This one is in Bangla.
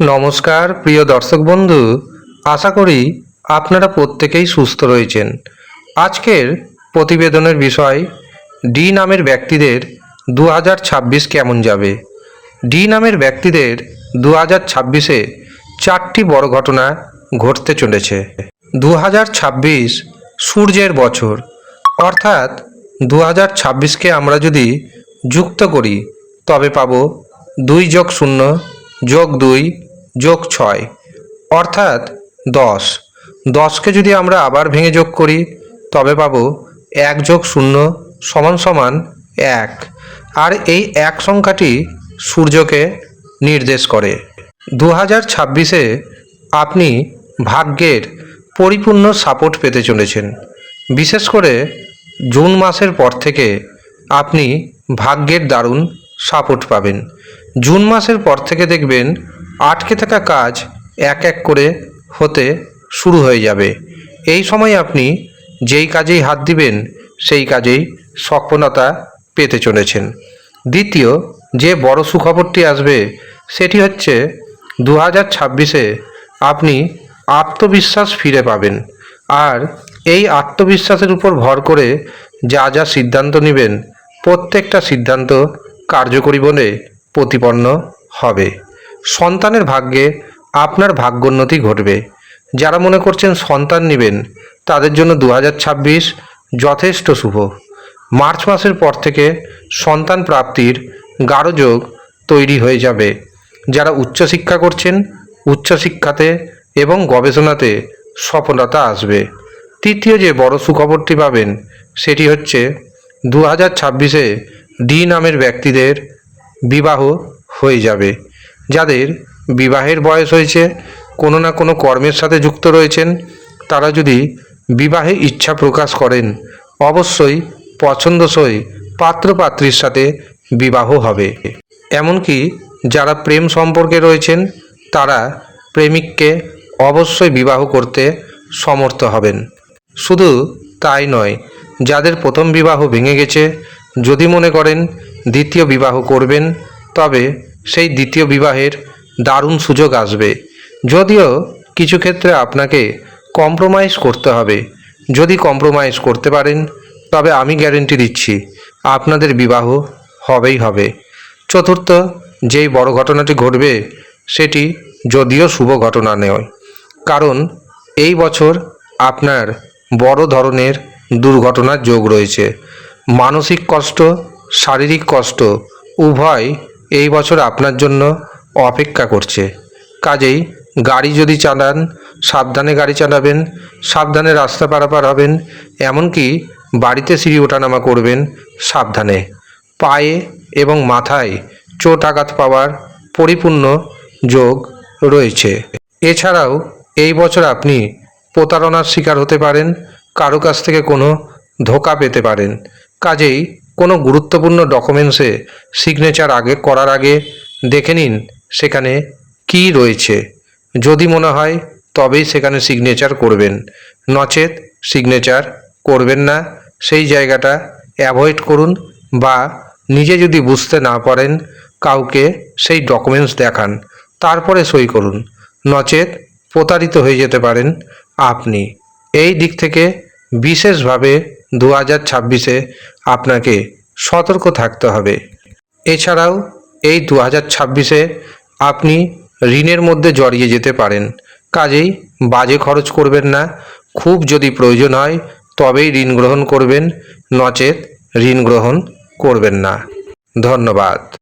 নমস্কার, প্রিয় দর্শক বন্ধু। আশা করি আপনারা প্রত্যেকেই সুস্থ রয়েছেন। আজকের প্রতিবেদনের বিষয় ডি নামের ব্যক্তিদের দু হাজার ছাব্বিশ কেমন যাবে? ডি নামের ব্যক্তিদের দু হাজার ছাব্বিশে চারটি বড় ঘটনা ঘটতে চলেছে। দু হাজার ছাব্বিশ সূর্যের বছর। অর্থাৎ দু হাজার ছাব্বিশকে আমরা যদি যুক্ত করি, তবে পাবো দুই যোগ শূন্য যোগ দুই যোগ ছয়, অর্থাৎ দশ। দশকে যদি আমরা আবার ভেঙে যোগ করি, তবে পাবো এক যোগ শূন্য সমান সমান এক। আর এই এক সংখ্যাটি সূর্যকে নির্দেশ করে। দু হাজার ছাব্বিশে আপনি ভাগ্যের পরিপূর্ণ সাপোর্ট পেতে চলেছেন। বিশেষ করে জুন মাসের পর থেকে আপনি ভাগ্যের দারুণ সাপোর্ট পাবেন। জুন মাসের পর থেকে দেখবেন আটকে থাকা কাজ এক এক করে হতে শুরু হয়ে যাবে। এই সময় আপনি যেই কাজেই হাত দিবেন, সেই কাজেই সফলতা পেতে চলেছেন। দ্বিতীয়, যে বড় সুখবরটি আসবে, সেটি হচ্ছে দু হাজার ছাব্বিশে আপনি আত্মবিশ্বাস ফিরে পাবেন আর এই আত্মবিশ্বাসের উপর ভর করে যা যা সিদ্ধান্ত নেবেন, প্রত্যেকটা সিদ্ধান্ত কার্যকরী বলে প্রতিপন্ন হবে। সন্তানের ভাগ্যে আপনার ভাগ্যোন্নতি ঘটবে। যারা মনে করছেন সন্তান নেবেন, তাদের জন্য দু হাজার ছাব্বিশ যথেষ্ট শুভ। মার্চ মাসের পর থেকে সন্তান প্রাপ্তির গাঢ় যোগ তৈরি হয়ে যাবে। যারা উচ্চশিক্ষা করছেন, উচ্চশিক্ষাতে এবং গবেষণাতে সফলতা আসবে। তৃতীয় যে বড় সুখবরটি পাবেন, সেটি হচ্ছে দু হাজার ছাব্বিশে ডি নামের ব্যক্তিদের বিবাহ হয়ে যাবে। যাদের বিবাহের বয়স হয়েছে, কোনো না কোনো কর্মের সাথে যুক্ত রয়েছেন, তারা যদি বিবাহে ইচ্ছা প্রকাশ করেন, অবশ্যই পছন্দসই পাত্রপাত্রীর সাথে বিবাহ হবে। এমনকি যারা প্রেম সম্পর্কে রয়েছেন, তারা প্রেমিককে অবশ্যই বিবাহ করতে সমর্থ হবেন। শুধু তাই নয়, যাদের প্রথম বিবাহ ভেঙে গেছে, যদি মনে করেন দ্বিতীয় বিবাহ করবেন, তবে সেই দ্বিতীয় বিবাহের দারুণ সুযোগ আসবে। যদিও কিছু ক্ষেত্রে আপনাকে কম্প্রোমাইজ করতে হবে। যদি কম্প্রোমাইজ করতে পারেন, তবে আমি গ্যারেন্টি দিচ্ছি আপনাদের বিবাহ হবেই হবে। চতুর্থ, যেই বড় ঘটনাটি ঘটবে, সেটি যদিও শুভ ঘটনা নয়, কারণ এই বছর আপনার বড় ধরনের দুর্ঘটনার যোগ রয়েছে। মানসিক কষ্ট, শারীরিক কষ্ট, উভয় এই বছর আপনার জন্য অপেক্ষা করছে। কাজেই গাড়ি যদি চালান, সাবধানে গাড়ি চালাবেন, সাবধানে রাস্তা পারাপার হবেন, এমনকি বাড়িতে সিঁড়ি ওঠানামা করবেন সাবধানে। পায়ে এবং মাথায় চোট আঘাত পাওয়ার পরিপূর্ণ যোগ রয়েছে। এছাড়াও এই বছর আপনি প্রতারণার শিকার হতে পারেন, কারও কাছ থেকে কোনো ধোকা পেতে পারেন। কাজেই কোনো গুরুত্বপূর্ণ ডকুমেন্টসে সিগনেচার আগে করার আগে দেখে নিন সেখানে কি রয়েছে। যদি মনে হয় তবেই সেখানে সিগনেচার করবেন। নচেত সিগনেচার করবেন না। সেই জায়গাটা অ্যাভয়েড করুন বা নিজে যদি বুঝতে না পারেন কাউকে সেই ডকুমেন্টস দেখান, তারপরে সই করুন। নচেত প্রতারিত হয়ে যেতে পারেন আপনি। এই দিক থেকে বিশেষভাবে দু হাজার ছাব্বিশে আপনাকে সতর্ক থাকতে হবে। এছাড়াও এই দু হাজার ছাব্বিশে আপনি ঋণের মধ্যে জড়িয়ে যেতে পারেন। কাজেই বাজে খরচ করবেন না। খুব যদি প্রয়োজন হয়, তবেই ঋণ গ্রহণ করবেন। নচেত ঋণ গ্রহণ করবেন না। ধন্যবাদ।